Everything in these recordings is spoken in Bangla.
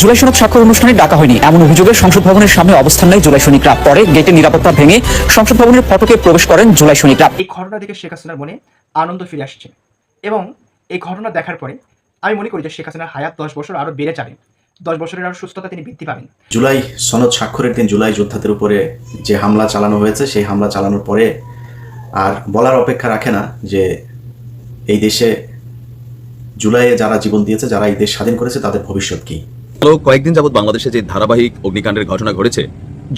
জুলাই সনদ স্বাক্ষর অনুষ্ঠানে ডাকা হয়নি। এমন অভিযোগে সংসদ ভবনের সামনে অবস্থান নেয় জুলাই সৈনিকরা। পরে গেটের নিরাপত্তা ভেঙে সংসদ ভবনের ফটকে প্রবেশ করেন জুলাই সৈনিকরা। এই ঘটনা দেখে শেখ হাসিনার মনে আনন্দ ফিরে আসছে এবং এই ঘটনা দেখার পরে আমি মনে করি যে শেখ হাসিনার হায়াত দশ বছর আরও বেড়ে যাবে। দশ বছরের আরও সুস্থতা তিনি বৃদ্ধি পাবেন। জুলাই সনদ স্বাক্ষরের দিন জুলাই যোদ্ধাদের উপরে যে হামলা চালানো হয়েছে সেই হামলা চালানোর পরে আর বলার অপেক্ষা রাখে না যে এই দেশে জুলাইয়ে যারা জীবন দিয়েছে যারা এই দেশ স্বাধীন করেছে তাদের ভবিষ্যৎ কি। গত কয়েকদিন যাবৎ বাংলাদেশে যে ধারাবাহিক অগ্নিকাণ্ডের ঘটনা ঘটেছে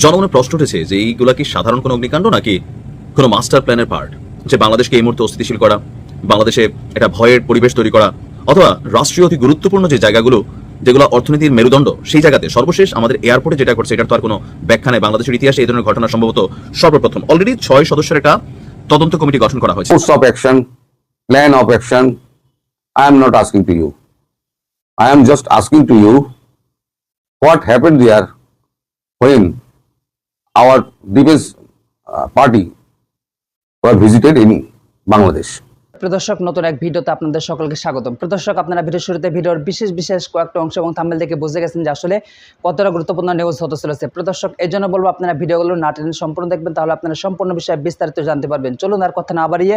জনগণের প্রশ্ন উঠেছে যে এইগুলা কি সাধারণ কোনো অগ্নিকাণ্ড নাকি কোনো মাস্টার প্ল্যানের পার্ট যে বাংলাদেশকে এই মুহূর্তে অস্থিতিশীল করা বাংলাদেশে একটা ভয়ের পরিবেশ তৈরি করা অথবা রাষ্ট্রীয় অতি গুরুত্বপূর্ণ যে জায়গাগুলো যেগুলো অর্থনীতির মেরুদণ্ড সেই জায়গাতে সর্বশেষ আমাদের এয়ারপোর্টে যেটা করছে এটার তো আর কোনো ব্যাখ্যা নেই। বাংলাদেশের ইতিহাসে এই ধরনের ঘটনা সম্ভবত সর্বপ্রথম। অলরেডি ছয় সদস্যের একটা তদন্ত কমিটি গঠন করা হয়েছে। Course of action, plan of action, I am not asking to you. I am just asking to you what happened there when our defense uh, party were visited in Bangladesh. প্রদর্শক নতুন এক ভিডিওতে আপনাদের সকলকে স্বাগতম। প্রদর্শক আপনারা ভিডিও শুরুতে ভিডিওর বিশেষ বিশেষ কয়েকটা অংশ এবং থাম্বেল দেখে বুঝে গেছেন যে আসলে কতটা গুরুত্বপূর্ণ নিউজ হতে চলেছে। প্রদর্শক এই জন্য বলব আপনারা ভিডিওগুলো না টেনে সম্পূর্ণ দেখবেন তাহলে আপনারা সম্পূর্ণ বিষয়ে বিস্তারিত জানতে পারবেন। চলুন আর কথা না বাড়িয়ে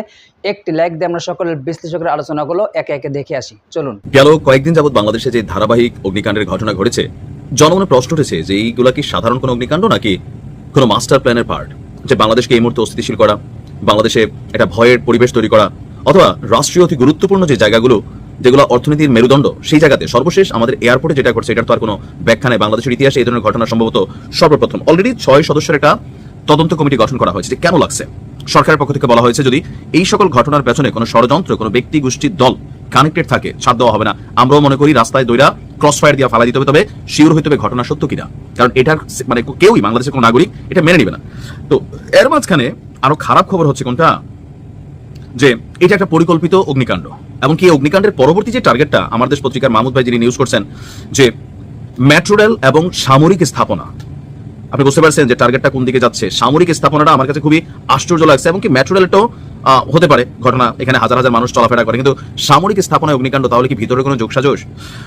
একটি লাইক দিয়ে আমরা সকলের বিশ্লেষকের আলোচনাগুলো একে একে দেখে আসি। চলুন। গেল কয়েকদিন যাবৎ বাংলাদেশে যে ধারাবাহিক অগ্নিকাণ্ডের ঘটনা ঘটেছে জনমনে প্রশ্ন উঠেছে যে এইগুলা কি সাধারণ কোনো অগ্নিকাণ্ড নাকি কোনো মাস্টার প্ল্যানের পার্ট যে বাংলাদেশকে এই মুহূর্তে অস্থিতিশীল করা, বাংলাদেশে একটা ভয়ের পরিবেশ তৈরি করা, অথবা রাষ্ট্রীয় অতি গুরুত্বপূর্ণ যে জায়গাগুলো, যেগুলো অর্থনীতির মেরুদণ্ড, সেই জায়গাতে সর্বশেষ আমাদের এয়ারপোর্টে যেটা করছে এটার তো আর কোনো ব্যাখ্যা নেই। বাংলাদেশের ইতিহাসে এই ধরনের ঘটনা সম্ভবত সর্বপ্রথম। অলরেডি ছয় সদস্যের একটা তদন্ত কমিটি গঠন করা হয়েছে। যে কেন লাগছে? সরকারের পক্ষ থেকে বলা হয়েছে, যদি এই সকল ঘটনার পেছনে কোনো ষড়যন্ত্র, কোনো ব্যক্তি গোষ্ঠীর দল কানেক্টেড থাকে ছাড় দেওয়া হবে না। আমরাও মনে করি রাস্তায় দইরা ক্রস ফায়ার দিয়ে ফালা দিতে হবে, তবে শিওর হইতে হবে ঘটনা সত্য কিনা। কারণ এটার মানে কেউই বাংলাদেশের কোনো নাগরিক এটা মেনে নেবে না। তো এর মাঝখানে আরও খারাপ খবর হচ্ছে কোনটা? যে এটা একটা পরিকল্পিত অগ্নিকাণ্ড। এমনকি এই অগ্নিকাণ্ডের পরবর্তী যে টার্গেটটা আমার দেশ পত্রিকার মাহমুদ ভাই যিনি নিউজ করছেন, যে মেট্রো এবং সামরিক স্থাপনা আপনি বুঝতে পারছেন যে টার্গেটটা কোন দিকে যাচ্ছে? সামরিক স্থাপনাটা আমার কাছে খুবই আশ্চর্য লাগছে এবং কি ম্যাটেরিয়ালটাও হতে পারে। ঘটনা এখানে হাজার হাজার মানুষ চলাফেরা করে। কিন্তু সামরিক স্থাপনায় অগ্নিকাণ্ড, তাহলে কি ভিতরে কোনো যোগসাজোশ?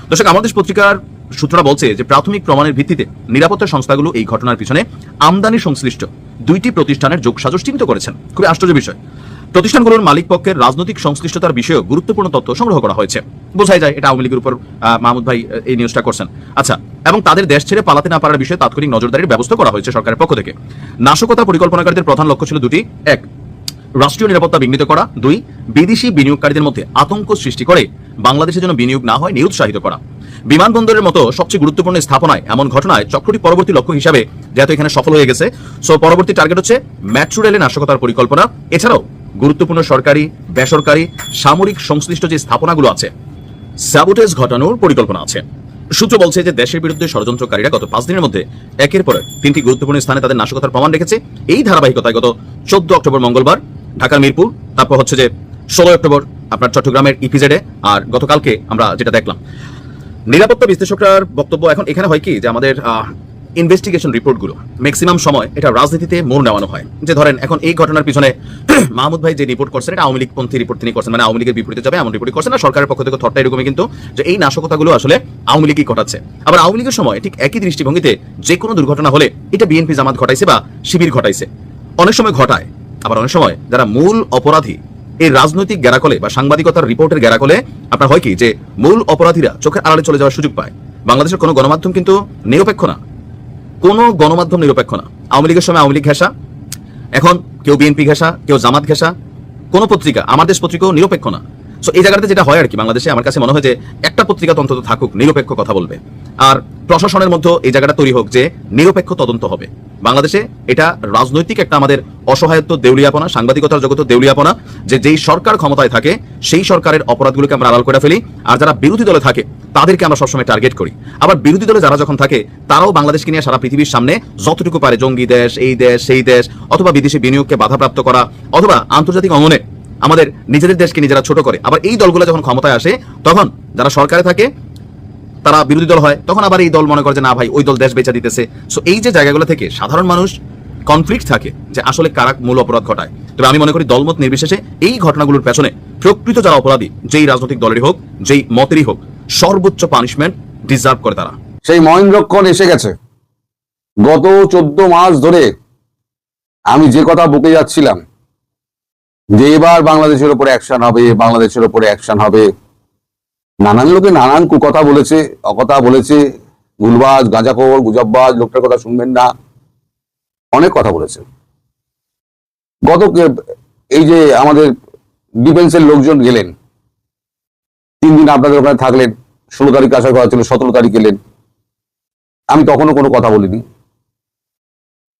দর্শক, আমাদের পত্রিকার সূত্রটা বলছে যে প্রাথমিক প্রমাণের ভিত্তিতে নিরাপত্তা সংস্থাগুলো এই ঘটনার পিছনে আমদানি সংশ্লিষ্ট দুইটি প্রতিষ্ঠানের যোগসাজশ চিহ্নিত করেছেন। খুবই আশ্চর্য বিষয়। প্রতিষ্ঠানগুলোর মালিক পক্ষের রাজনৈতিক সংশ্লিষ্টতার বিষয়ে গুরুত্বপূর্ণ তথ্য সংগ্রহ করা হয়েছে। বোঝাই যায় এটা আওয়ামী লীগের উপর মাহমুদ ভাই এই নিউজটা করছেন। আচ্ছা এবং তাদের দেশ ছেড়ে পালাতে না পারার বিষয়ে তাৎক্ষণিক নজরদারির ব্যবস্থা করা হয়েছে সরকারের পক্ষ থেকে। নাশকতা পরিকল্পনাকারীদের প্রধান লক্ষ্য ছিল দুটি। এক, রাষ্ট্রীয় নিরাপত্তা বিঘ্নিত করা। দুই, বিদেশি বিনিয়োগকারীদের মধ্যে আতঙ্ক সৃষ্টি করে। বাংলাদেশে যেন বিনিয়োগ না হয়, নিরুৎসাহিত করা। বিমানবন্দরের মতো সবচেয়ে গুরুত্বপূর্ণ স্থাপনায় এমন ঘটনায় চক্রটি পরবর্তী লক্ষ্য হিসাবে, যেহেতু এখানে সফল হয়ে গেছে, সো পরবর্তী টার্গেট হচ্ছে মেট্রো রেলে নাশকতার পরিকল্পনা। এছাড়াও গুরুত্বপূর্ণ সরকারি, বেসরকারি, সামরিক সংশ্লিষ্ট যে স্থাপনাগুলো আছে স্যাবোটেজ ঘটানোর পরিকল্পনা আছে। সূত্র বলছে যে দেশের বিরুদ্ধে ষড়যন্ত্রকারীরা গত পাঁচ দিনের মধ্যে একের পর তিনটি গুরুত্বপূর্ণ স্থানে তাদের নাশকতার প্রমাণ রেখেছে। এই ধারাবাহিকতায় গত চোদ্দ অক্টোবর মঙ্গলবার ঢাকার মিরপুর, তারপর হচ্ছে যে ষোলো অক্টোবর আপনার চট্টগ্রামের ইপিজেডে, আর গতকালকে আমরা যেটা দেখলাম। নিরাপত্তা বিশ্লেষকরার বক্তব্য এখন এখানে হয় কি? যে আমাদের ইনভেস্টিগেশন রিপোর্টগুলো ম্যাক্সিমাম সময় এটা রাজনীতিতে মোড় নেওয়ানো হয়। যে ধরেন, এখন এই ঘটনার পিছনে মাহমুদ ভাই যে রিপোর্ট করছেন, এটা আওয়ামী লীগ পন্থী রিপোর্ট তিনি করছেন। মানে আওয়ামী লীগের বিপরীতে যাবে, এমন রিপোর্ট করছেন না। সরকারের পক্ষ থেকে থটটা এরকমই কিন্তু যে এই নাশকতাগুলো আসলে আওয়ামী লীগই ঘটাচ্ছে। আবার আওয়ামী লীগের সময় ঠিক একই দৃষ্টিভঙ্গিতে যে কোনো দুর্ঘটনা হলে এটা বিএনপি জামাত ঘটাইছে বা শিবির ঘটাইছে। অনেক সময় ঘটায়, আবার অনেক সময় যারা মূল অপরাধী, এই রাজনৈতিক গেরাকলে বা সাংবাদিকতার রিপোর্টের গেরাকলে আপনার হয় কি যে মূল অপরাধীরা চোখের আড়ালে চলে যাওয়ার সুযোগ পায়। বাংলাদেশের কোনো গণমাধ্যম কিন্তু নিরপেক্ষ না। কোনো গণমাধ্যম নিরপেক্ষ না। আওয়ামী লীগের সময় আওয়ামী লীগ ঘেঁষা, এখন কেউ বিএনপি ঘেঁষা, কেউ জামাত ঘেঁষা, কোনো পত্রিকা আমাদের পত্রিকাও নিরপেক্ষ না। সো এই জায়গাটাতে যেটা হয় আর কি, বাংলাদেশে আমার কাছে মনে হয় যে একটা পত্রিকা তো অন্তত থাকুক, নিরপেক্ষ কথা বলবে। আর প্রশাসনের মধ্যে এই জায়গাটা তৈরি হোক যে নিরপেক্ষ তদন্ত হবে। বাংলাদেশে এটা রাজনৈতিক একটা আমাদের অসহায়ত্ব দেউলিয়াপনা, সাংবাদিকতার জগত দেউলিয়াপনা, যে যেই সরকার ক্ষমতায় থাকে, সেই সরকারের অপরাধগুলোকে আমরা আড়াল করে ফেলি। আর যারা বিরোধী দলে থাকে, তাদেরকে আমরা সবসময় টার্গেট করি। আবার বিরোধী দলে যারা যখন থাকে, তারাও বাংলাদেশকে নিয়ে সারা পৃথিবীর সামনে যতটুকু পারে জঙ্গি দেশ, এই দেশ, সেই দেশ, অথবা বিদেশি বিনিয়োগকে বাধাপ্রাপ্ত করা, অথবা আন্তর্জাতিক অঙ্গনে আমাদের নিজেদের দেশকে নিজেরা ছোট করে। আবার এই দলগুলো যখন ক্ষমতায় আসে, তখন যারা সরকারে থাকে, তারা বিরোধী দল হয়, তখন আবার এই দল মনে করে যে, না ভাই, ওই দল দেশ বেচা দিতেছে। সো এই যে জায়গাগুলো থেকে সাধারণ মানুষ কনফ্লিক্ট থাকে যে, আসলে কারা মূল অপরাধ ঘটায়। তবে আমি মনে করি দলমত নির্বিশেষে এই ঘটনাগুলোর পেছনে প্রকৃত যারা অপরাধী, যেই রাজনৈতিক দলেরই হোক, যেই মতেরই হোক, সর্বোচ্চ পানিশমেন্ট ডিজার্ভ করে তারা। সেই মহেন্দ্রক্ষণ এসে গেছে। গত চোদ্দ মাস ধরে আমি যে কথা বকে যাচ্ছিলাম যে এবার বাংলাদেশের উপরে অ্যাকশন হবে, বাংলাদেশের উপরে অ্যাকশন হবে। নানান লোকে নানান কথা বলেছে, অকথা বলেছে গুলবাজ গাঁজাখোর, গুজববাজ, লোকটার কথা শুনবেন না। অনেক কথা বলেছে। গত এই যে আমাদের ডিফেন্সের লোকজন গেলেন, তিন দিন আপনাদের ওখানে থাকলেন, ষোলো তারিখ আসার কথা ছিল, সতেরো তারিখ এলেন। আমি তখনও কোনো কথা বলিনি।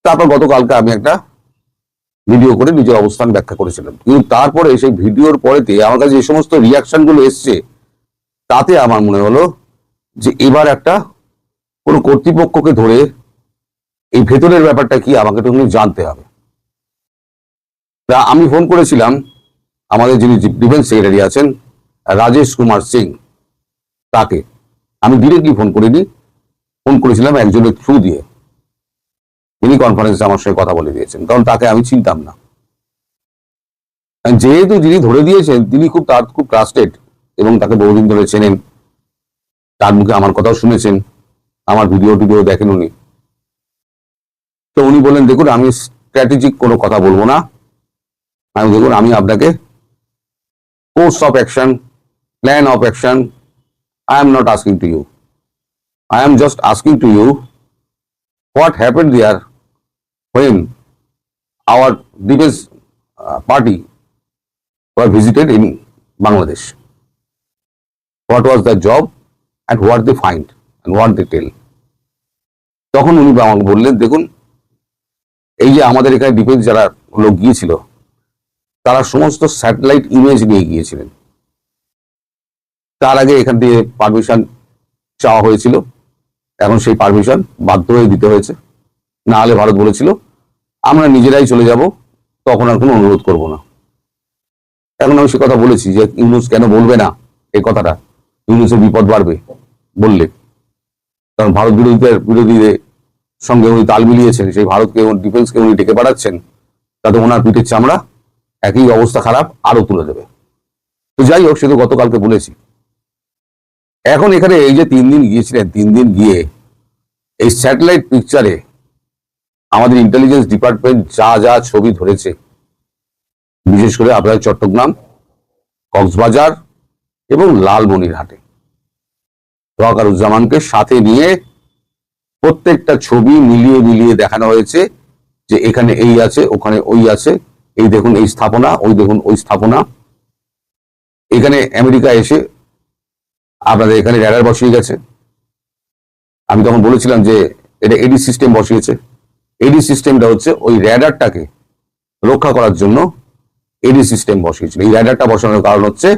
তারপর গতকালকে আমি একটা ভিডিও করে নিজের অবস্থান ব্যাখ্যা করেছিলাম কিন্তু তারপরে সেই ভিডিওর পরেতে আমার কাছে যে সমস্ত রিয়াকশনগুলো এসছে, তাতে আমার মনে হলো যে এবার একটা কোনো কর্তৃপক্ষকে ধরে এই ভেতরের ব্যাপারটা কি আমাকে একটু জানতে হবে। তা আমি ফোন করেছিলাম, আমাদের যিনি ডিফেন্স সেক্রেটারি আছেন, রাজেশ কুমার সিং, তাকে। আমি ডিরেক্টলি ফোন করিনি ফোন করেছিলাম একজনের থ্রু দিয়ে। তিনি কনফারেন্সে আমার সঙ্গে কথা বলে দিয়েছেন, কারণ তাকে আমি চিনতাম না। যেহেতু যিনি ধরে দিয়েছেন, তিনি খুব তার, খুব ট্রাস্টেড এবং তাকে বহুদিন ধরে চেনেন। তার মুখে আমার কথাও শুনেছেন, আমার ভিডিও টিডিও দেখেন উনি। তো উনি বললেন, দেখুন, আমি স্ট্র্যাটেজিক কোনো কথা বলব না। আমি দেখুন, আমি আপনাকে course of action plan of action I am not asking to you I am just asking to you what happened there when our defense uh, party were visited in Bangladesh. What was the job and what they find and what they tell. তখন উনি আমাকে বললেন দেখুন এই যে আমাদের এখানে ডিফেন্স যারা লোক গিয়েছিল তারা সমস্ত স্যাটেলাইট ইমেজ নিয়ে গিয়েছিলেন তার আগে এখান থেকে পারমিশন চাওয়া হয়েছিল এখন সেই পারমিশন বাধ্য হয়ে দিতে হয়েছে না হলে ভারত বলেছিল, আমরা নিজেরাই চলে যাব, তখন আর কোনো অনুরোধ করব না। এখন আমি সে কথা বলেছি যে ইউনুস কেন বলবে না এই কথাটা? ইউনুসের বিপদ বাড়বে বললে। কারণ ভারত বিরোধীদের বিরোধীদের সঙ্গে উনি তাল মিলিয়েছেন, সেই ভারতকে ডিফেন্সকে উনি ডেকে পাঠাচ্ছেন, তাতে ওনার পিঠের চামড়া একই অবস্থা খারাপ আরও তুলে দেবে। তো যাই হোক, সে তো গতকালকে বলেছি। এখন এখানে এই যে তিন দিন গিয়েছিলেন, তিন দিন গিয়ে এই স্যাটেলাইট পিকচারে আমাদের ইন্টেলিজেন্স ডিপার্টমেন্ট যা যা ছবি ধরেছে, বিশেষ করে আপনার চট্টগ্রাম, কক্সবাজার এবং লালমনিরহাটে। ওয়াকারুজ্জামানকে সাথে নিয়ে প্রত্যেকটা ছবি মিলিয়ে মিলিয়ে দেখানো হয়েছে যে এখানে এই আছে, ওখানে ওই আছে, এই দেখুন এই স্থাপনা, ওই দেখুন ওই স্থাপনা। এখানে আমেরিকা এসে আপনাদের এখানে র্যাডার বসিয়ে গেছে। আমি তখন বলেছিলাম যে এটা এডি সিস্টেম বসিয়েছে। এডি সিস্টেমটা হচ্ছে ওই র্যাডারটাকে রক্ষা করার জন্য এডি সিস্টেম বসিয়েছিল। এই র্যাডারটা বসানোর কারণ হচ্ছে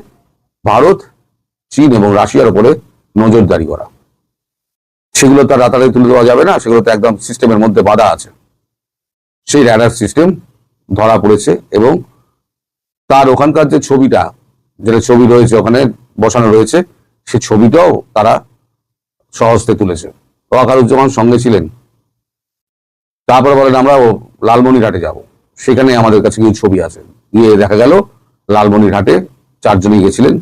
ভারত, চীন এবং রাশিয়ার উপরে নজরদারি করা। সেগুলো তার রাতারাতি তুলে দেওয়া যাবে না, সেগুলো তো একদম সিস্টেমের মধ্যে বাধা আছে। সেই র্যাডার সিস্টেম ধরা পড়েছে এবং তার ওখানকার যে ছবিটা, যেটা ছবি রয়েছে, ওখানে বসানো রয়েছে, সে ছবিটাও তারা সহজতে তুলেছে। ওয়াকারুজ্জামান সঙ্গে ছিলেন তারপরে বলেন আমরা লালমনিরহাটে যাব। সেখানে আমাদের কাছে কিছু ছবি আছে। গিয়ে দেখা গেল, লালমনিরহাটে চারজনই গেছিলেন।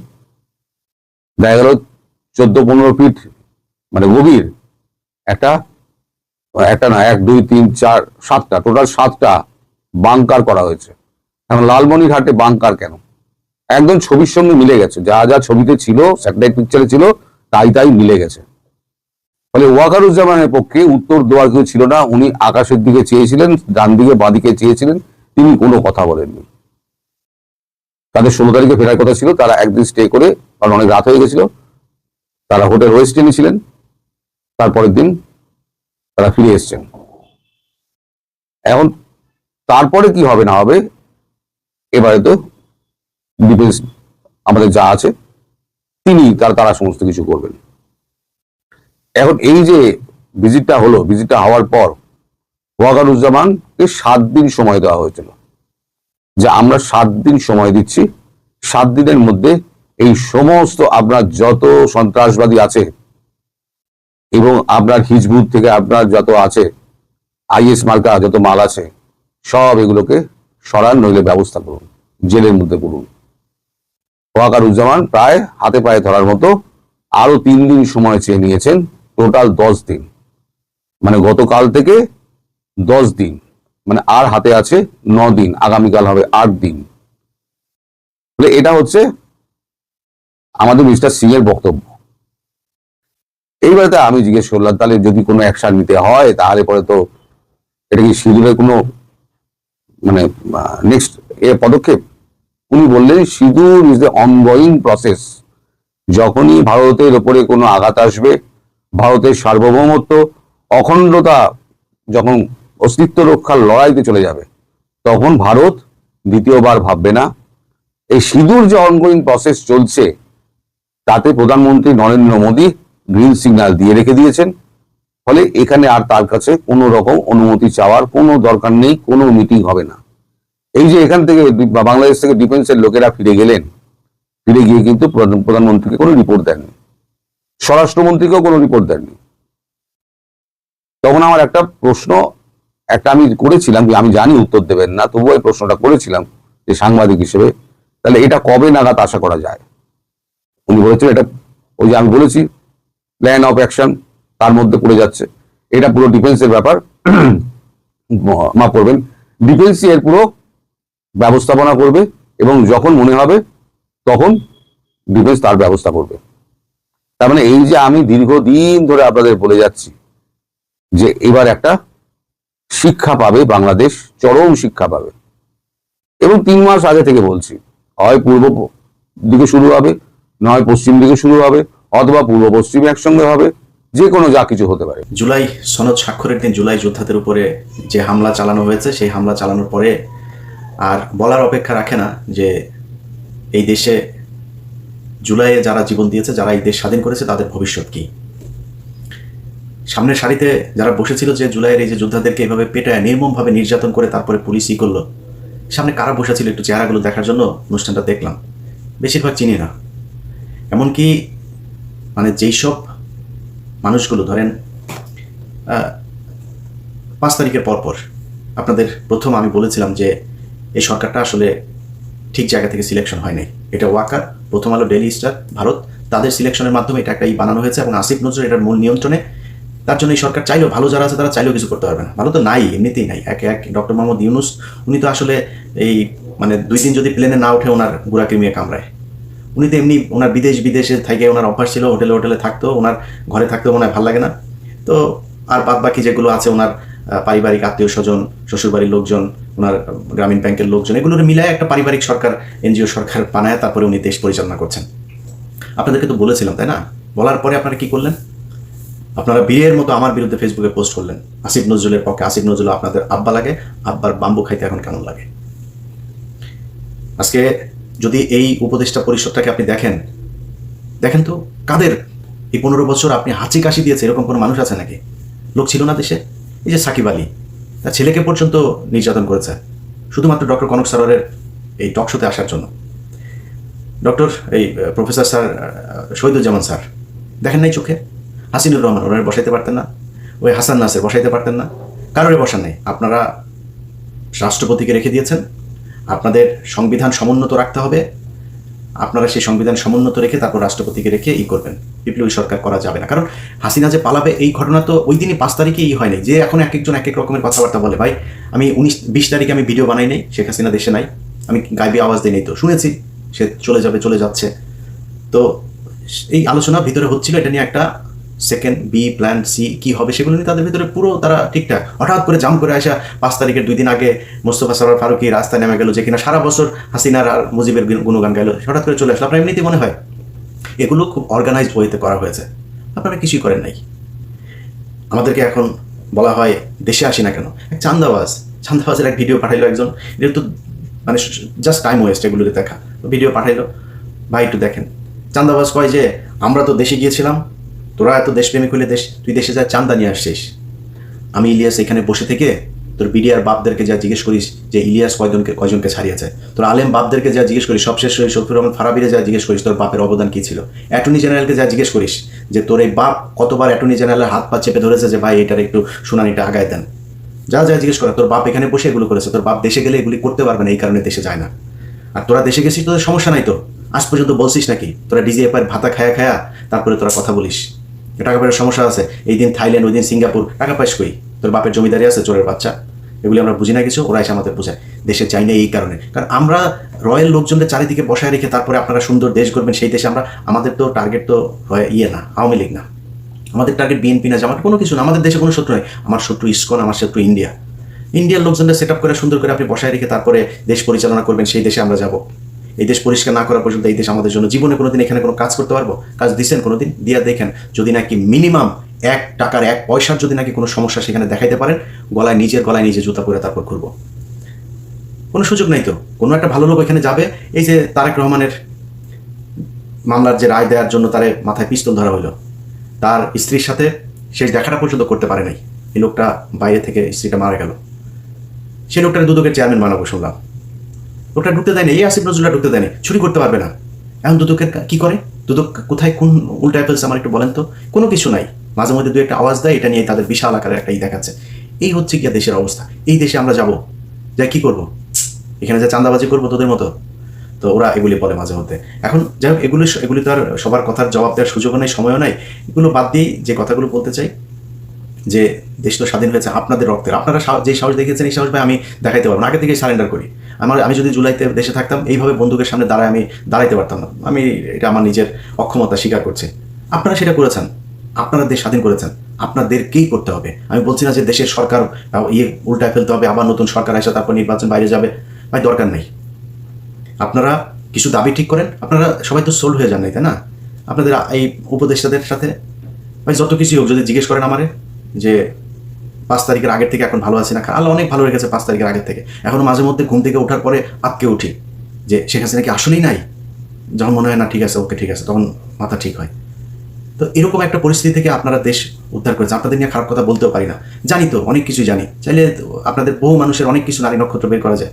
দেখা গেল চোদ্দ পনেরো ফিট মানে গভীর, একটা একটা না, এক, দুই, তিন, চার, সাতটা, টোটাল সাতটা বাংকার করা হয়েছে। এখন লালমনিরহাটে বাংকার কেন? একদম ছবির সঙ্গে মিলে গেছে। যা যা ছবিতে ছিল, স্যাটেলাইট পিকচারে ছিল, তাই তাই মিলে গেছে। ফলে ওয়াকারুজ্জামানের পক্ষে উত্তর দেওয়ার কেউ ছিল না। উনি আকাশের দিকে চেয়েছিলেন, ডান দিকে বাঁ দিকে চেয়েছিলেন। তিনি কোনো কথা বলেননি। তাদের ষোলো তারিখে ফেরার কথা ছিল। তারা একদিন স্টে করে, কারণ অনেক রাত হয়ে গেছিল। তারা হোটেল ওয়েস্ট ছিলেন। তারপরের দিন তারা ফিরে এসছেন। এখন তারপরে কি হবে, না হবে, এবারে তো ডিফেন্স আমাদের যা আছে, তিনি তারা তারা সমস্ত কিছু করবেন। এখন এই যে ভিজিটটা হলো ভিজিটটা হওয়ার পর ওয়াকারুজ্জামানকে সাত দিন সময় দেওয়া হয়েছিল। যে আমরা সাত দিন সময় দিচ্ছি। সাত দিনের মধ্যে এই সমস্ত আপনার যত সন্ত্রাসবাদী আছে এবং আপনার হিজবুত থেকে আপনার যত আছে, আইএস মার্কা যত মাল আছে, সব এগুলোকে সরান, নইলে ব্যবস্থা করুন, জেলের মধ্যে করুন ওয়াকারুজ্জামান প্রায় হাতে পায়ে ধরার মতো আরও তিন দিন সময় চেয়ে নিয়েছেন। টোটাল দশ দিন। মানে গতকাল থেকে দশ দিন। মানে আর হাতে আছে ন দিন, আগামীকাল হবে আট দিন। এটা হচ্ছে আমাদের মিস্টার সিং এর বক্তব্য। এইবারে আমি জিজ্ঞেস করলাম, তাহলে যদি কোনো অ্যাকশন নিতে হয়, তাহলে পরে তো এটা কি সিঁদুরের কোনো মানে নেক্সট এ পদক্ষেপ? উনি বললেন, সিঁদুর ইজ দ্য অনগোয়িং প্রসেস যখনই ভারতের ওপরে কোনো আঘাত আসবে ভারতের সার্বভৌমত্ব, অখণ্ডতা যখন অস্তিত্ব রক্ষার লড়াইতে চলে যাবে, তখন ভারত দ্বিতীয়বার ভাববে না। এই সিঁদুর যে অনগোয়িং প্রসেস চলছে, তাতে প্রধানমন্ত্রী নরেন্দ্র মোদী গ্রিন সিগন্যাল দিয়ে রেখে দিয়েছেন। ফলে এখানে আর তার কাছে কোনো রকম অনুমতি চাওয়ার কোনো দরকার নেই, কোনো মিটিং হবে না। এই যে এখান থেকে বাংলাদেশ থেকে ডিফেন্সের লোকেরা ফিরে গেলেন, ফিরে গিয়ে কিন্তু প্রধান- প্রধানমন্ত্রীকে কোনো রিপোর্ট দেননি। স্বরাষ্ট্রমন্ত্রীকেও কোনো রিপোর্ট দেননি। তখন আমার একটা প্রশ্ন, একটা আমি করেছিলাম আমি জানি উত্তর দেবেন না, তবুও এই প্রশ্নটা করেছিলাম যে সাংবাদিক হিসেবে, তাহলে এটা কবে নাগাদ আশা করা যায়? উনি বলেছিলেন এটা, ওই যে আমি বলেছি প্ল্যান অফ অ্যাকশন তার মধ্যে পড়ে যাচ্ছে। এটা পুরো ডিফেন্সের ব্যাপার মাফ করবেন ডিফেন্সই এর পুরো ব্যবস্থাপনা করবে এবং যখন মনে হবে, তখন ডিফেন্স তার ব্যবস্থা করবে। তার মানে এই যে আমি দীর্ঘদিন ধরে আপনাদের বলে যাচ্ছি যে এবার একটা শিক্ষা পাবে বাংলাদেশ, চরম শিক্ষা পাবে। এবং তিন মাস আগে থেকে বলছি, হয় পূর্ব দিকে শুরু হবে, নয় পশ্চিম দিকে শুরু হবে, অথবা পূর্ব পশ্চিম একসঙ্গে হবে, যে কোনো যা কিছু হতে পারে। জুলাই সনদ স্বাক্ষরের দিন জুলাই যোদ্ধাদের উপরে যে হামলা চালানো হয়েছে, সেই হামলা চালানোর পরে আর বলার অপেক্ষা রাখে না যে এই দেশে জুলাইয়ে যারা জীবন দিয়েছে, যারা এই দেশ স্বাধীন করেছে, তাদের ভবিষ্যৎ কি? সামনের সারিতে যারা বসেছিল যে জুলাইয়ের এই যে যোদ্ধাদেরকে এভাবে পেটায়, নির্মমভাবে নির্যাতন করে তারপরে পুলিশ ই করল, সামনে কারা বসেছিল একটু চেহারাগুলো দেখার জন্য? অনুষ্ঠানটা দেখলাম। বেশিরভাগ চিনি না। এমনকি মানে যেই সব মানুষগুলো, ধরেন পাঁচ তারিখের পরপর আপনাদের প্রথম আমি বলেছিলাম যে এই সরকারটা আসলে ঠিক জায়গা থেকে সিলেকশন হয় নাই। এটা ওয়াকার, প্রথম আলো ডেলি স্টার ভারত। তাদের সিলেকশনের মাধ্যমে এটা একটা বানানো হয়েছে এবং আসিফ নজরুল এটার মূল নিয়ন্ত্রণে। তার জন্য এই সরকার চাইলেও ভালো যারা আছে তারা চাইলেও কিছু করতে পারবে না। ভালো তো নাই, এমনিতেই নাই। এক এক ডক্টর মোহাম্মদ ইউনুস উনি তো আসলে এই মানে দুই দিন যদি প্লেনে না উঠে ওনার গুড়াকে মিয়ে কামড়ায়। উনি তো এমনি ওনার বিদেশ, বিদেশে থেকে ওনার অভ্যাস ছিল হোটেলে হোটেলে থাকতো, ওনার ঘরে থাকতেও মনে হয় ভালো লাগে না। তো আর বাদ বাকি যেগুলো আছে ওনার পারিবারিক আত্মীয় স্বজন, শ্বশুরবাড়ির লোকজন, ওনার গ্রামীণ ব্যাংকের লোকজন, এগুলোর মিলায় একটা পারিবারিক সরকার, এনজিও সরকার বানায়, তারপরে উনি দেশ পরিচালনা করছেন। আপনাদেরকে তো বলেছিলাম, তাই না? বলার পরে আপনারা কি করলেন? আপনারা বিয়ের মতো আমার বিরুদ্ধে ফেসবুকে পোস্ট করলেন। আসিফ নজরুলের পক্ষে, আসিফ নজরুল আপনাদের আব্বা লাগে, আব্বার বাম্বু খাইতে এখন কেমন লাগে? আজকে যদি এই উপদেষ্টা পরিষদটাকে আপনি দেখেন দেখেন তো কাদের? এই পনেরো বছর আপনি হাঁচি কাশি দিয়েছে, এরকম কোনো মানুষ আছে নাকি? লোক ছিল না দেশে? এই যে সাকিব আলী, তার ছেলেকে পর্যন্ত নির্যাতন করেছে, শুধুমাত্র ডক্টর কনক সারের এই টক শোতে আসার জন্য। ডক্টর, এই প্রফেসর স্যার শহীদুজ্জামান স্যার, দেখেন নাই চোখে? হাসিনুর রহমান, ওনারা বসাইতে পারতেন না? ওই হাসান নাসের বসাইতে পারতেন না? কারোরে বসান নেই? আপনারা রাষ্ট্রপতিকে রেখে দিয়েছেন। আপনাদের সংবিধান সমুন্নত রাখতে হবে। আপনারা সেই সংবিধান সমুন্নত রেখে তারপর রাষ্ট্রপতিকে রেখে ই করবেন। বিপ্লবী সরকার করা যাবে না। কারণ হাসিনা যে পালাবে, এই ঘটনা তো ওই দিনই পাঁচ তারিখে ই হয়নি যে এখন এক একজন এক এক রকমের কথাবার্তা বলে, ভাই, আমি উনিশ, বিশ তারিখে আমি ভিডিও বানাই নেই, শেখ হাসিনা দেশে নাই। আমি গাইবি আওয়াজ দিই নেই তো। শুনেছি, সে চলে যাবে, চলে যাচ্ছে। তো এই আলোচনা ভিতরে হচ্ছিল, এটা নিয়ে একটা সেকেন্ড বি প্ল্যান সি কি হবে সেগুলো নিয়ে তাদের ভিতরে পুরো তারা ঠিকঠাক। হঠাৎ করে জাম করে আসা পাঁচ তারিখের দুই দিন আগে মোস্তফা সরার ফারুকি রাস্তায় নেমে গেল যে কিনা সারা বছর হাসিনার আর মুজিবের গুণ- গুণগান গাইল। হঠাৎ করে চলে আসলো। আপনার এমনিতেই মনে হয়? এগুলো খুব অর্গানাইজড ওয়েতে করা হয়েছে। আপনারা কিছুই করেন নাই। আমাদেরকে এখন বলা হয়, দেশে আসি না কেন? এক চান্দাবাজ, চান্দাবাজের এক ভিডিও পাঠাইলো একজন। এটা তো মানে জাস্ট টাইম ওয়েস্ট এগুলোকে দেখা। ভিডিও পাঠাইলো। ভাই, একটু দেখেন। চান্দাবাজ কয় যে, আমরা তো দেশে গিয়েছিলাম তোরা এত দেশপ্রেমিক হলে দেশ তুই দেশে যা চান্দা নিয়ে আসছিস। আমি ইলিয়াস এখানে বসে থেকে তোর বিডিআর বাপদেরকে যা জিজ্ঞেস করিস যে ইলিয়াস কয়জনকে কয়জনকে ছাড়িয়েছে। তোর আলেম বাপদেরকে যা জিজ্ঞেস করিস সবশেষ হয়ে শফির রহমান ফারাবিরে যা জিজ্ঞেস করিস, তোর বাপের অবদান কি ছিল? অ্যাটর্নি জেনারেলকে যা জিজ্ঞেস করিস যে তোর এই বাপ কতবার অ্যাটর্নি জেনারেলের হাত পা চেপে ধরেছে যে, ভাই, এটার একটু শুনানিটা আগায় দেন। যা যা জিজ্ঞেস করা, তোর বাপ এখানে বসে এগুলো করেছে। তোর বাপ দেশে গেলে এগুলি করতে পারবে না, এই কারণে দেশে যায় না। আর তোরা দেশে গেছিস, তোদের সমস্যা নাই তো। আজ পর্যন্ত বলছিস নাকি? তোরা ডিজিএফআই ভাতা খায়া খায়া তারপরে তোরা কথা বলিস। টাকা পয়সার সমস্যা আছে, এই দিন থাইল্যান্ড, ওই দিন সিঙ্গাপুর, টাকা পয়সা কই? তোর বাপের জমিদারি আছে, চোরের বাচ্চা। এগুলি আমরা বুঝি না কিছু, ওরা এসে আমাদের বোঝায়। দেশে চাই না এই কারণে। কারণ আমরা রয়্যাল লোকজনদের চারিদিকে বসায় রেখে তারপরে আপনারা সুন্দর দেশ করবেন সেই দেশে আমরা, আমাদের তো টার্গেট তো ইয়ে না, আওয়ামী লীগ না। আমাদের টার্গেট বিএনপি না, জামাত কোনো কিছু না, আমাদের দেশে কোনো শত্রু নেই। আমার শত্রু ইসকন, আমার শত্রু ইন্ডিয়া। ইন্ডিয়ার লোকজনদের সেট আপ করে সুন্দর করে আপনি বসায় রেখে তারপরে দেশ পরিচালনা করবেন, সেই দেশে আমরা যাব। এই দেশ পরিষ্কার না করা পর্যন্ত এই দেশ আমাদের জন্য জীবনে কোনোদিন এখানে কোনো কাজ করতে পারব? কাজ দিচ্ছেন কোনোদিন? দিয়া দেখেন, যদি নাকি মিনিমাম এক টাকার এক পয়সার যদি নাকি কোনো সমস্যা সেখানে দেখাইতে পারেন, গলায় নিজের গলায় নিজে জুতা পরে তারপর ঘুরবো। কোনো সুযোগ নেই তো? কোনো একটা ভালো লোক এখানে যাবে? এই যে তারেক রহমানের মামলার যে রায় দেওয়ার জন্য তারে মাথায় পিস্তল ধরা হলো তার স্ত্রীর সাথে শেষ দেখাটা পর্যন্ত করতে পারে নাই। এই লোকটা বাইরে থেকে স্ত্রীটা মারা গেল। সে লোকটার দুদকের চেয়ারম্যান বানাবো শুনলাম। লোকটা ঢুকতে দেয়নি, এই আসিফ নজরুল্লাহ ঢুকতে দেয়নি চুরি করতে পারবে না। এখন দুদকের কি করে? দুদক কোথায়, কোন উল্টায় ফেলছে আমার একটু বলেন তো? কোনো কিছু নাই। মাঝে মধ্যে দু একটা আওয়াজ দেয়, এটা নিয়ে তাদের বিশাল আকারের একটা ই দেখাচ্ছে। এই হচ্ছে গিয়া দেশের অবস্থা। এই দেশে আমরা যাব। যাই কি করব? এখানে যে চাঁদাবাজি করব তোদের মতো? তো ওরা এগুলি বলে মাঝে মধ্যে। এখন যাই হোক, এগুলি এগুলি তো আর সবার কথার জবাব দেওয়ার সুযোগও নেই, সময়ও নাই। এগুলো বাদ দিয়েই যে কথাগুলো বলতে চাই যে দেশ তো স্বাধীন হয়েছে, আপনাদের রক্তের। আপনারা যে সাহস দেখিয়েছেন, এই সাহস ভাই আমি দেখাইতে পারব আগে থেকে সারেন্ডার করি। আমার আমি যদি জুলাইতে দেশে থাকতাম, এইভাবে বন্দুকের সামনে দাঁড়ায় আমি দাঁড়াইতে পারতাম না। আমি এটা আমার নিজের অক্ষমতা স্বীকার করছি। আপনারা সেটা করেছেন। আপনারা দেশ স্বাধীন করেছেন। আপনাদেরকেই করতে হবে। আমি বলছি না যে দেশের সরকার ইয়ে উল্টায় ফেলতে হবে, আবার নতুন সরকার আসে, তারপর নির্বাচন বাইরে যাবে। ভাই, দরকার নেই। আপনারা কিছু দাবি ঠিক করেন। আপনারা সবাই তো সোল্ড হয়ে যান নাই, তাই না? আপনাদের এই উপদেষ্টাদের সাথে? ভাই, যত কিছুই হোক, যদি জিজ্ঞেস করেন আমারে। যে পাঁচ তারিখের আগের থেকে এখন ভালো আছি না আল্লাহ অনেক ভালো রেখেছে পাঁচ তারিখের আগের থেকে। এখনও মাঝে মধ্যে ঘুম থেকে ওঠার পরে আটকে উঠি। যে শেখ হাসিনা কি আসলেই নাই? যখন মনে হয়, না, ঠিক আছে, ওকে, ঠিক আছে। তখন মাথা ঠিক হয়। তো এরকম একটা পরিস্থিতি থেকে আপনারা দেশ উদ্ধার করেছে। আপনাদের নিয়ে খারাপ কথা বলতেও পারি না। জানি তো, অনেক কিছু জানি। চাইলে আপনাদের বহু মানুষের অনেক কিছু নারী নক্ষত্র বের করা যায়।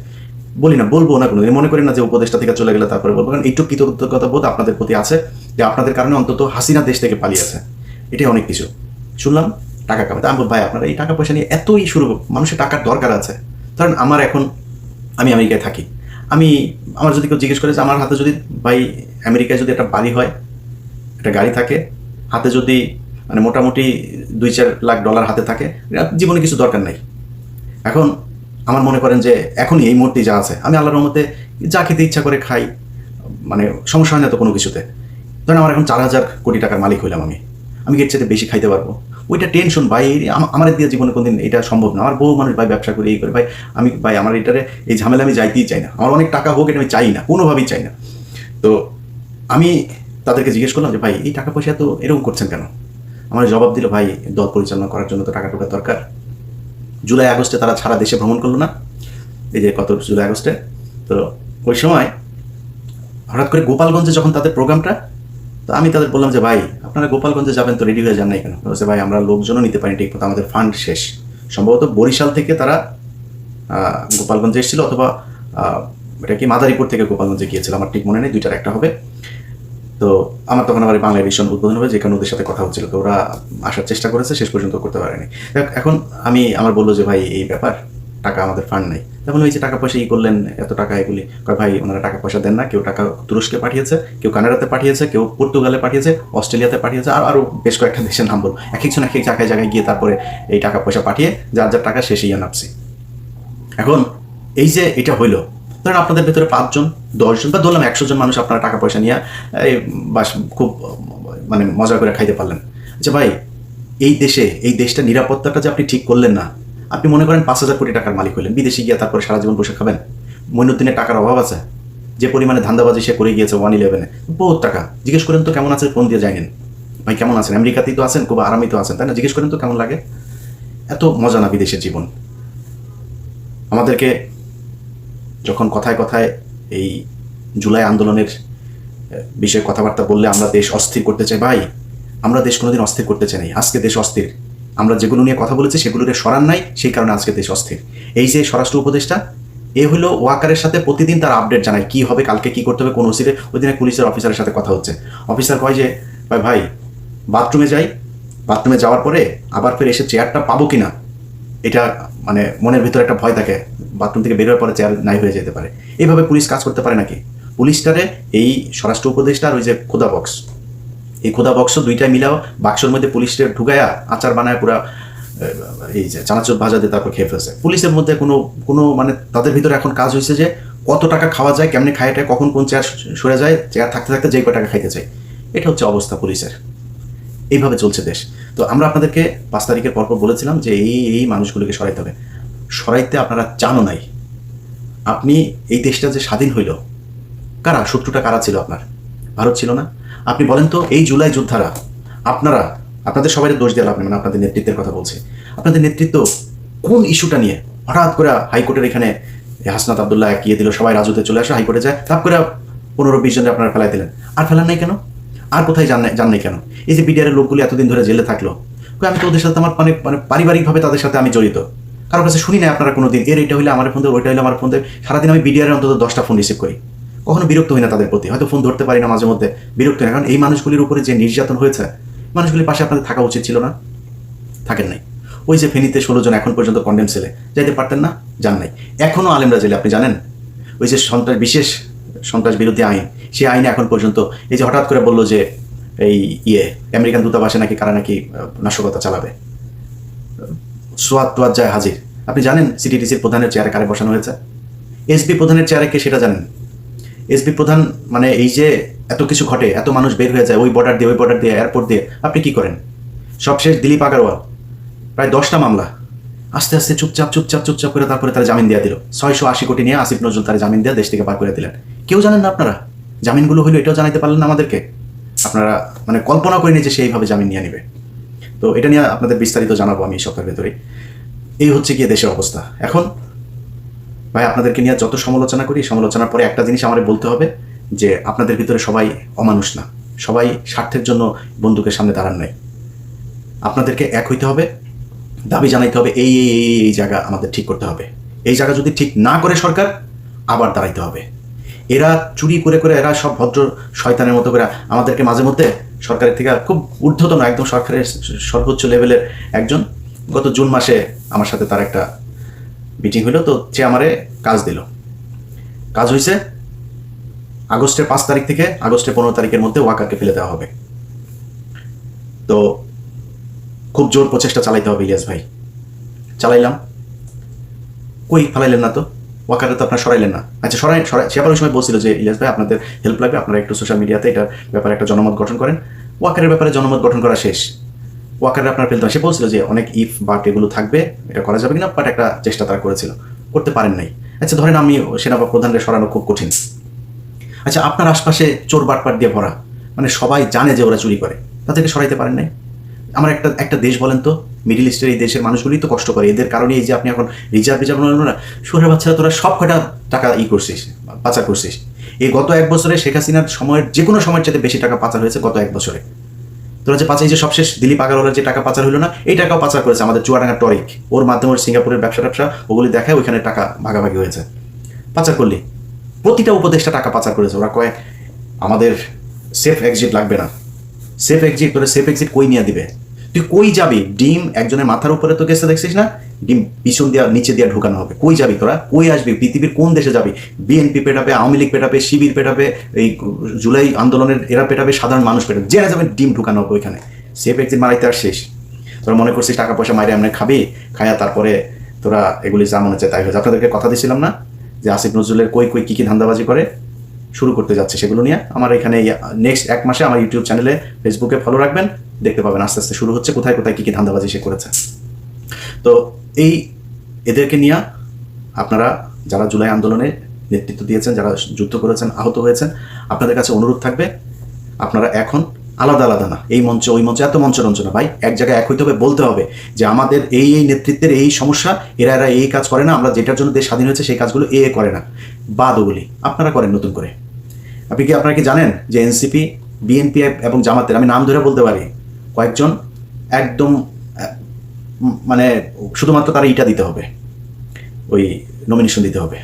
বলি না, বলব না কোনো মনে করি না যে উপদেষ্টা থেকে চলে গেলে তারপরে বলব। কারণ এইটুকু কৃতজ্ঞতা বোধ আপনাদের প্রতি আছে যে আপনাদের কারণে অন্তত হাসিনা দেশ থেকে পালিয়েছে এটাই অনেক কিছু। শুনলাম। টাকা কামাতে। আমি ভাই, আপনারা এই টাকা পয়সা নিয়ে এতই শুরু মানুষের টাকার দরকার আছে। ধরেন আমার এখন, আমি আমেরিকায় থাকি। আমি, আমার যদি কেউ জিজ্ঞেস করে যে আমার হাতে যদি, ভাই, আমেরিকায় যদি একটা বাড়ি হয়, একটা গাড়ি থাকে, হাতে যদি মানে মোটামুটি দুই চার লাখ ডলার হাতে থাকে জীবনে কিছু দরকার নাই। এখন আমার মনে করেন যে, এখনই এই মুহূর্তে যা আছে। আমি আল্লাহর রহমতে যা খেতে ইচ্ছা করে খাই মানে সমস্যা হয় না তো কোনো কিছুতে। ধরেন আমার এখন চার হাজার কোটি টাকার মালিক হইলাম আমি। আমি এর চাইতে বেশি খাইতে পারব। ওইটা টেনশন ভাই আমার দিয়ে জীবনে কোনদিন এটা সম্ভব না। আমার বহু মানুষ, ভাই, ব্যবসা করে এই করে। ভাই, আমি, ভাই, আমার এটারে, এই ঝামেলা আমি যাইতেই চাই না। আমার অনেক টাকা হোক, এটা আমি চাই না, কোনোভাবেই চাই না। তো আমি তাদেরকে জিজ্ঞেস করলাম যে, ভাই, এই টাকা পয়সা তো এরকম করছেন কেন? আমার জবাব দিল, ভাই, দল পরিচালনা করার জন্য তো টাকা টুকা দরকার। জুলাই আগস্টে তারা সারা দেশে ভ্রমণ করল না। এই যে কত জুলাই আগস্টে? তো ওই সময় হঠাৎ করে গোপালগঞ্জে যখন তাদের প্রোগ্রামটা, তো আমি তাদের বললাম যে, ভাই আপনারা গোপালগঞ্জে যাবেন তো রেডি হয়ে যান নাই কেন বলছে ভাই, আমরা লোকজনও নিতে পারি ঠিক মতো আমাদের ফান্ড শেষ। সম্ভবত বরিশাল থেকে তারা গোপালগঞ্জে এসেছিল অথবা এটা কি মাদারীপুর থেকে গোপালগঞ্জে গিয়েছিল, আমার ঠিক মনে নেই, দুইটার একটা হবে। তো আমার তখন আবার বাংলা এডিশন উদ্বোধন হবে, যেখানে ওদের সাথে কথা হচ্ছিল। তো ওরা আসার চেষ্টা করেছে, শেষ পর্যন্ত করতে পারেনি। এখন আমি, আমার বলল যে ভাই, এই ব্যাপার টাকা আমাদের ফান্ড নাই। তখন ওই যে টাকা পয়সা ই করলেন, এত টাকা এগুলি। কয়, ভাই, ওনারা টাকা পয়সা দেন না, কেউ টাকা তুরস্কে পাঠিয়েছে, কেউ কানাডাতে পাঠিয়েছে, কেউ পর্তুগালে পাঠিয়েছে, অস্ট্রেলিয়াতে পাঠিয়েছে, আর আরও বেশ কয়েকটা দেশের নাম বল এক একজন এক এক জায়গায় জায়গায় গিয়ে তারপরে এই টাকা পয়সা পাঠিয়ে যার যার টাকা শেষে ইয়ে নামছে এখন এই যে এটা হইল, ধরেন আপনাদের ভেতরে পাঁচজন, দশজন বা ধরলাম একশো জন মানুষ আপনারা টাকা পয়সা নিয়ে, এই বাস খুব মানে মজা করে খাইতে পারলেন। আচ্ছা ভাই, এই দেশে, এই দেশটা নিরাপত্তাটা যে আপনি ঠিক করলেন না আপনি মনে করেন পাঁচ হাজার কোটি টাকার মালিক হলেন বিদেশে গিয়ে তারপরে সারা জীবন বসে খাবেন? মইনুদ্দিনের টাকার অভাব আছে? যে পরিমাণে ধান্দাবাজি সে করে গিয়েছে ওয়ান ইলেভেনে, বহুত টাকা। জিজ্ঞেস করেন তো কেমন আছে ফোন দিয়ে যায়নি ভাই, কেমন আছেন? আমেরিকাতেই তো আছেন, খুব আরামেই তো আছেন, তাই না? জিজ্ঞেস করেন তো কেমন লাগে? এত মজা না বিদেশের জীবন। আমাদেরকে যখন কথায় কথায় এই জুলাই আন্দোলনের বিষয়ে কথাবার্তা বললে আমরা দেশ অস্থির করতে চাই। ভাই, আমরা দেশ কোনোদিন অস্থির করতে চাই আজকে দেশ অস্থির। আমরা যেগুলো নিয়ে কথা বলেছি সেগুলোকে সরান নাই, সেই কারণে আজকে দেশ অস্থির। এই যে স্বরাষ্ট্র উপদেষ্টা, এ হলো ওয়াকারের সাথে প্রতিদিন তার আপডেট জানায়, কি হবে, কালকে কি করতে হবে, কোন ওসিরে ওই দিনে পুলিশের অফিসারের সাথে কথা হচ্ছে। অফিসার কয় যে, ভাই ভাই, বাথরুমে যাই, বাথরুমে যাওয়ার পরে আবার ফের এসে চেয়ারটা পাবো কিনা? এটা মানে মনের ভিতরে একটা ভয় থাকে, বাথরুম থেকে বের হওয়ার পরে চেয়ার নাই হয়ে যেতে পারে। এইভাবে পুলিশ কাজ করতে পারে নাকি? পুলিশটারে এই স্বরাষ্ট্র উপদেষ্টার ওই যে খোদা বক্স এই খোদা বক্স দুইটাই মিলাও, বাক্সর মধ্যে পুলিশের ঢুকায়া আচার বানায় পুরা এই যে চানাচুর ভাজা দিয়ে তারপর খেয়ে ফেলছে। পুলিশের মধ্যে কোনো কোনো মানে তাদের ভিতরে এখন কাজ হয়েছে যে কত টাকা খাওয়া যায়, কেমনি খাইটা কখন কোন চেয়ার সরে যায়, চেয়ার থাকতে থাকতে যেই কয় টাকা খাইতে চাই এটা হচ্ছে অবস্থা পুলিশের। এইভাবে চলছে দেশ। তো আমরা আপনাদেরকে পাঁচ তারিখের পরপর বলেছিলাম যে এই এই মানুষগুলোকে সরাইতে হবে। সরাইতে আপনারা চানও নাই। আপনি এই দেশটা যে স্বাধীন হইল, কারা? শত্রুটা কারা ছিল আপনার? ভারত ছিল না? আপনি বলেন তো, এই জুলাই যোদ্ধারা, আপনারা, আপনাদের সবাই দোষ দেওয়া আপনি মানে আপনাদের নেতৃত্বের কথা বলছি। আপনাদের নেতৃত্ব কোন ইস্যুটা নিয়ে হঠাৎ করে হাইকোর্টের এখানে হাসনাত আবদুল্লাহ একিয়ে দিল, সবাই রাজুতে চলে আসে হাইকোর্টে যায়, তাপ করে পনেরো বিশ জনকে আপনারা ফেলাই দিলেন। আর ফেলান নাই কেন? আর কোথায় নাই- যান নাই কেন? এই যে বিডিআরের লোকগুলি এতদিন ধরে জেলে থাকল আমি তো ওদের সাথে আমার মানে মানে পারিবারিকভাবে তাদের সাথে আমি জড়িত। কারোর কাছে শুনি না আপনারা কোনো দিন এর এটা হইলে আমার ফোন দেবে ওইটা হইলে আমার ফোন দেবে সারাদিন আমি বিডিআরের অন্তত দশটা ফোন রিসিভ করি। কখনো বিরক্ত হই না তাদের প্রতি। হয়তো ফোন ধরতে পারি না মাঝে মধ্যে, বিরক্ত হয় না। কারণ এই মানুষগুলির উপরে যে নির্যাতন হয়েছে, মানুষগুলির পাশে আপনাদের থাকা উচিত ছিল না। থাকেন নাই। ওই যে ফেনীতে ষোলো জন এখন পর্যন্ত কন্ডেম সেলে যাইতে পারতেন না, যান নাই। এখনও আলেমরা জেলে, আপনি জানেন? ওই যে সন্ত্রাস, বিশেষ সন্ত্রাস বিরোধী আইন, সেই আইনে এখন পর্যন্ত এই যে হঠাৎ করে বলল যে এই ইয়ে আমেরিকান দূতাবাসে নাকি কারা নাকি নাশকতা চালাবে। সোয়াদ তোয়াদ যায় হাজির। আপনি জানেন, সিটিডিসির প্রধানের চেয়ারে কারে বসানো হয়েছে? এসবি প্রধানের চেয়ারে কে সেটা জানেন? এসবি প্রধান মানে এই যে এত কিছু ঘটে, এত মানুষ বের হয়ে যায়, ওই বর্ডার দিয়ে, ওই বর্ডার দিয়ে এয়ারপোর্ট দিয়ে, আপনি কি করেন? সবশেষ দিলীপ আগারওয়াল, প্রায় দশটা মামলা। আস্তে আস্তে চুপচাপ চুপচাপ চুপচাপ করে তারপরে তারা জামিন দিয়ে দিল। ছয়শো আশি কোটি নিয়ে আসিফ নজরুল তারা জামিন দিয়ে দেশ থেকে বার করে দিলেন। কেউ জানেন না আপনারা? জামিনগুলো হইল এটাও জানাইতে পারলেন না আমাদেরকে? আপনারা মানে কল্পনা করিনি যে সেইভাবে জামিন নিয়ে নেবে। তো এটা নিয়ে আপনাদের বিস্তারিত জানাব আমি এই সপ্তাহের ভেতরেই। এই হচ্ছে গিয়ে দেশের অবস্থা। এখন ভাই, আপনাদেরকে নিয়ে যত সমালোচনা করি, সমালোচনার পরে একটা জিনিস আমার বলতে হবে যে আপনাদের ভিতরে সবাই অমানুষ না। সবাই স্বার্থের জন্য বন্দুকের সামনে দাঁড়ান নাই। আপনাদেরকে এক হইতে হবে, দাবি জানাইতে হবে, এই এই এই এই জায়গা আমাদের ঠিক করতে হবে। এই জায়গা যদি ঠিক না করে সরকার, আবার দাঁড়াইতে হবে। এরা চুরি করে করে, এরা সব ভদ্র শয়তানের মতো করে আমাদেরকে মাঝে মধ্যে সরকারের থেকে খুব ঊর্ধ্বতন, একদম সরকারের সর্বোচ্চ লেভেলের একজন। গত জুন মাসে আমার সাথে তার একটা মিটিং হলো, তো সে আমারে কাজ দিল। কাজ হয়েছে আগস্টের পাঁচ তারিখ থেকে আগস্টের পনেরো তারিখের মধ্যে ওয়াকারকে ফেলে দেওয়া হবে। তো খুব জোর প্রচেষ্টা চালাইতে হবে ইলিয়াস ভাই। চালাইলাম। কই ফালাইলেন না তো? ওয়াকারে তো আপনার সরাইলেন না। আচ্ছা সরাই সরাই সে আবার ওই সময় বলছিল যে, ইলিয়াস ভাই, আপনাদের হেল্প লাগবে, আপনারা একটু সোশ্যাল মিডিয়াতে এটার ব্যাপারে একটা জনমত গঠন করেন। ওয়াকারের ব্যাপারে জনমত গঠন করা শেষ। ওয়াকারে আপনার হয়। সে বলছিল যে অনেক ইফ বাট এগুলো থাকবে, এটা করা যাবে কিনা বাট একটা চেষ্টা তারা করেছিল। করতে পারেন নাই। আচ্ছা ধরেন আমি সেনা প্রধানকে সরানো খুব কঠিন। আচ্ছা আপনার আশপাশে চোর বাটপাট দিয়ে ভরা। মানে সবাই জানে যে ওরা চুরি করে। তাদেরকে সরাইতে পারেন নাই? আমার একটা একটা দেশ বলেন তো, মিডিল ইস্টের এই দেশের মানুষগুলি তো কষ্ট করে। এদের কারণে এই যে আপনি এখন রিজার্ভ রিজার্ভ না, সুরের বাচ্চারা তোরা সব কটা টাকা ই করছিস, পাচার করছিস। এই গত এক বছরে শেখ হাসিনার সময়ের যে কোনো সময়ের চাইতে বেশি টাকা পাচার হয়েছে গত এক বছরে। তোরা যে পাচার এই যে সবশেষ দিলীপ আগারওয়ালার যে টাকা পাচার হলো না, এই টাকাও পাচার করেছে আমাদের চুয়াডাঙ্গা টরিক। ওর মাধ্যমে সিঙ্গাপুরের ব্যবসা ব্যবসা ওগুলি দেখায় ওইখানে টাকা ভাগাভাগি হয়েছে। পাচার করলি। প্রতিটা উপদেশটা টাকা পাচার করেছে। ওরা কয়েক আমাদের সেফ এক্সিট লাগবে না। সেফ এক্সিট তোরা সেফ এক্সিট কই নিয়ে দিবে? তুই কই যাবি? ডিম একজনের মাথার উপরে তো গেছে, দেখছিস না? ডিম পিছন দেওয়া নিচে দিয়া ঢুকানো হবে। কই যাবি তোরা? কই আসবি? পৃথিবীর কোন দেশে যাবি? বিএনপি পেটাবে, আওয়ামী লীগ পেটাবে, শিবির পেটাবে, এই জুলাই আন্দোলনের এরা পেটাবে, সাধারণ মানুষ পেটাবে। যে যাবে ডিম ঢুকানো হবে ওইখানে। সেফ এক্সিট মারাইতে আর শেষ। তোরা মনে করছিস টাকা পয়সা মাইরে এমনি খাবি, খায়া তারপরে তোরা এগুলি যা মনে চায় তাই হয়েছে। আপনাদেরকে কথা দিছিলাম না যে আসিফ নজরুলের কই কই কী কী ধান্দাবাজি করে? শুরু করতে যাচ্ছে সেগুলো নিয়ে। আমার এখানে নেক্সট এক মাসে আমার ইউটিউব চ্যানেলে ফেসবুকে ফলো রাখবেন। দেখতে পাবেন আস্তে আস্তে শুরু হচ্ছে। কোথায় কোথায় কী কী ধান্দাবাজি সে করেছে। তো এই এদেরকে নিয়ে আপনারা যারা জুলাই আন্দোলনে নেতৃত্ব দিয়েছেন, যারা যুদ্ধ করেছেন, আহত হয়েছেন, আপনাদের কাছে অনুরোধ থাকবে, আপনারা এখন আলাদা আলাদা না, এই মঞ্চ, ওই মঞ্চে এত মঞ্চ রঞ্চ না, ভাই, এক জায়গায় এক হইতে হবে, বলতে হবে যে আমাদের এই এই নেতৃত্বের এই সমস্যা, এরা এরা এই কাজ করে না, আমরা যেটার জন্য দেশ স্বাধীন হয়েছে সেই কাজগুলো এ করে না, বাদ ওগুলি, আপনারা করেন নতুন করে। আপনি কি, আপনারা কি জানেন যে এনসিপি, বিএনপি এবং জামাতের, আমি নাম ধরে বলতে পারি, কয়েকজন একদম মানে শুধুমাত্র তারা ইটা দিতে হবে। ওই নমিনেশন দিতে হবে।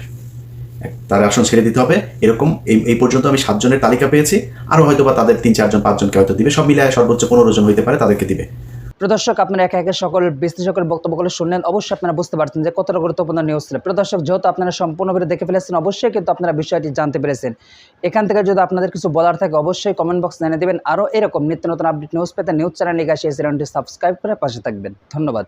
তার আসন ছেড়ে দিতে হবে। এরকম এই এই পর্যন্ত আমি সাতজনের তালিকা পেয়েছি। আরও হয়তো বা তাদের তিন চারজন পাঁচজনকে হয়তো দিবে। সব মিলিয়ে সর্বোচ্চ পনেরো জন হইতে পারে, তাদেরকে দিবে। প্রদর্শক, আপনারা একে একে সকল বিশ্লেষকের বক্তব্যগুলো শুনলেন, অবশ্যই আপনারা বুঝতে পারছেন যে কতটা গুরুত্বপূর্ণ নিউজ ছিল। প্রদর্শক, যেহেতু আপনারা সম্পূর্ণভাবে দেখে ফেলেছেন, অবশ্যই কিন্তু আপনারা বিষয়টি জানতে পেরেছেন। এখান থেকে যদি আপনাদের কিছু বলার থাকে, অবশ্যই কমেন্ট বক্স জানিয়ে দেবেন। আরও এরকম নিত্য নতুন আপডেট নিউজ পেতে নিউজ চ্যানেল নিয়ে সেই চ্যানেলটি সাবস্ক্রাইব করে পাশে থাকবেন। ধন্যবাদ।